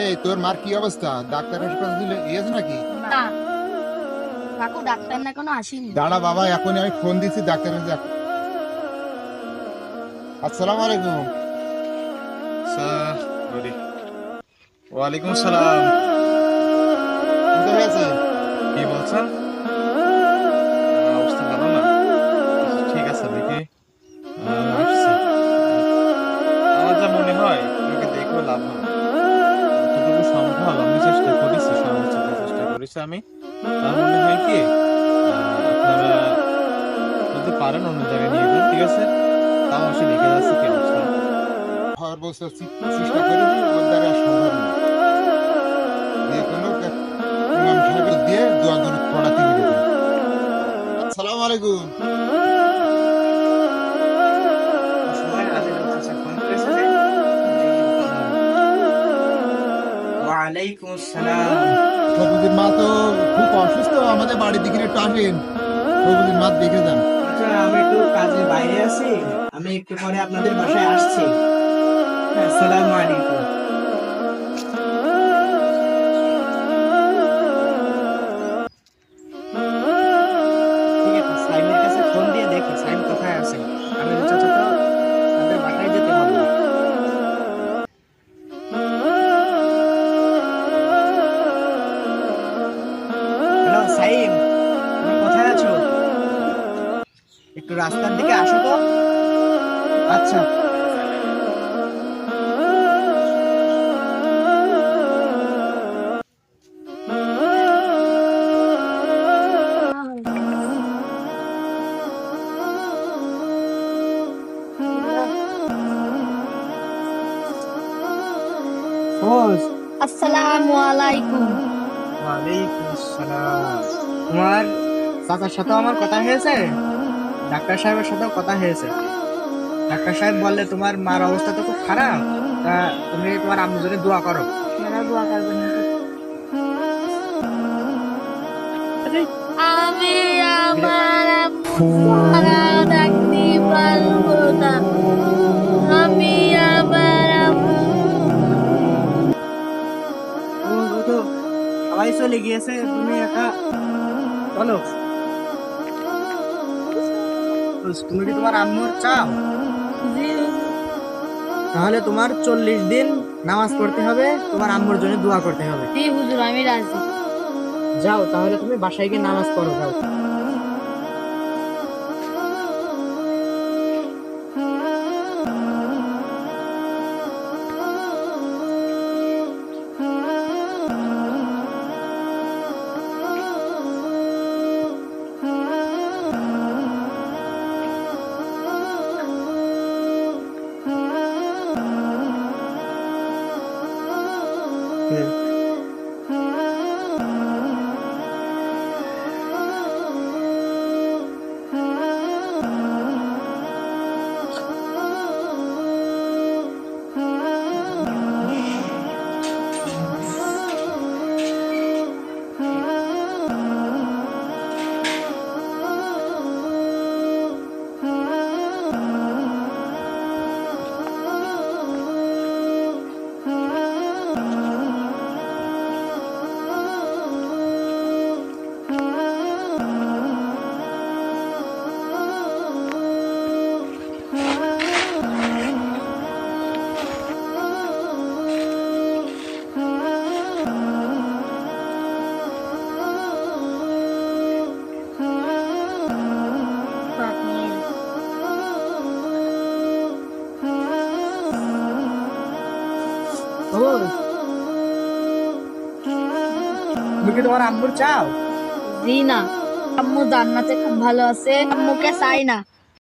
এই তোর মার কি অবস্থা? ডাক্তারের কাছে দিলে ইয়েছে নাকি? না। কাকু ডাক্তার না কোনো আসেনি। দাঁড়া বাবা এখনই আমি ফোন দিচ্ছি ডাক্তারের কাছে আসসালামু আলাইকুম। ওয়ালাইকুম সালাম কি বলছেন? করেছি আমি। তার মনে হয় কি আপনারা যদি পারেন অন্য জায়গায় নিয়ে যান ঠিক আছে? তাও এসে দেখে যাচ্ছে কি অবস্থা সর্বোচ্চ চে- চেষ্টা করেছি ওর দ্বারা সম্ভব না। যে কোনো ইমাম সাহেবের দিয়ে দোয়া দরুদ পড়াতে হবে আসসালামু আলাইকুম। ওয়ালাইকুম আসসালাম। সবুজের মা তো খুব অসুস্থ, আমাদের বাড়ির দিকে একটু আসেন। সবুজের মা দেখে যান। আচ্ছা আমি একটু কাজে বাইরে আছি। আমি একটু পরে আপনাদের বাসায় আসছি। আলাইকুম। ফোন দিয়ে দেখি কোথায় আছে। একটু রাস্তার দিকে আসো তো। আচ্ছা। আসসালামু আলাইকুম। ওয়ালাইকুম আসসালাম। তোমার চাচার সাথে আমার কথা হয়েছে? ডাক্তার সাহেবের সাথেও কথা হয়েছে। ডাক্তার সাহেব বললে তোমার মার অবস্থা তো খুব খারাপ। তা তুমি তোমার আম্মুর জন্য দোয়া করো। দোয়া করবেন আমি আমার আম্মু পারব না। আমি আমার আম্মু সবাই চলে গিয়েছে। তুমি একা চলো তো তুমি কি তোমার আম্মুর চাও? তাহলে তোমার চল্লিশ দিন নামাজ পড়তে হবে তোমার আম্মুর জন্য দোয়া করতে হবে। জি হুজুর আমি রাজি। যাও তাহলে তুমি বাসায় গিয়ে নামাজ পড়ো যাও। Yeah. তুমি তোমার আম্মুর চাও? জি না আম্মু জান্নাতে খুব ভালো আছে। আম্মুকে চাই না।